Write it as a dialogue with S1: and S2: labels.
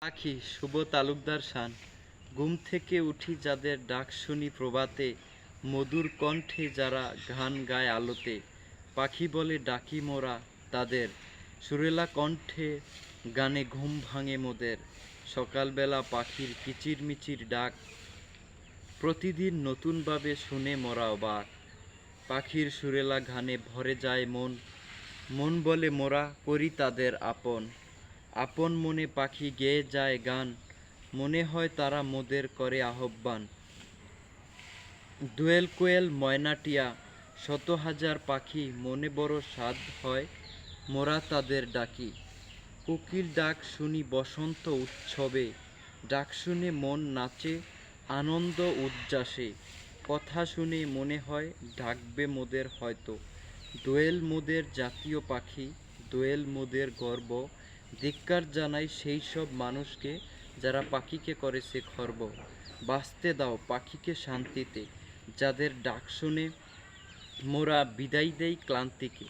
S1: পাখি, শুভ তালুকদার শান। ঘুম থেকে উঠি যাদের ডাক শুনি প্রভাতে, মধুর কণ্ঠে যারা গান গায় আলোতে। পাখি বলে, ডাকি মোরা তাদের। সুরেলা কণ্ঠে গানে ঘুম ভাঙে মোদের। সকালবেলা পাখির কিচিরমিচির ডাক প্রতিদিন নতুনভাবে শুনে মোরা অবাক। পাখির সুরেলা গানে ভরে যায় মন। মন বলে, মোরা করি তাদের আপন। আপন মনে পাখি গেয়ে যায় গান, মনে হয় তারা মোদের করে আহ্বান। দোয়েল কোয়েল ময়নাটিয়া, শত হাজার পাখি, মনে বড় স্বাদ হয় মোরা তাদের ডাকি। কোকিল ডাক শুনি বসন্ত উৎসবে, ডাক শুনে মন নাচে, আনন্দ উজ্জাসে কথা শুনে মনে হয় ডাকবে মোদের হয়তো। দোয়েল মোদের জাতীয় পাখি, দোয়েল মোদের গর্ব ধিক্কার জানাই সেই সব মানুষকে যারা পাখিকে করেছে খর্ব। বাঁচতে দাও পাখিকে শান্তিতে, যাদের ডাক শুনে মোরা বিদায় দেই ক্লান্তিকে।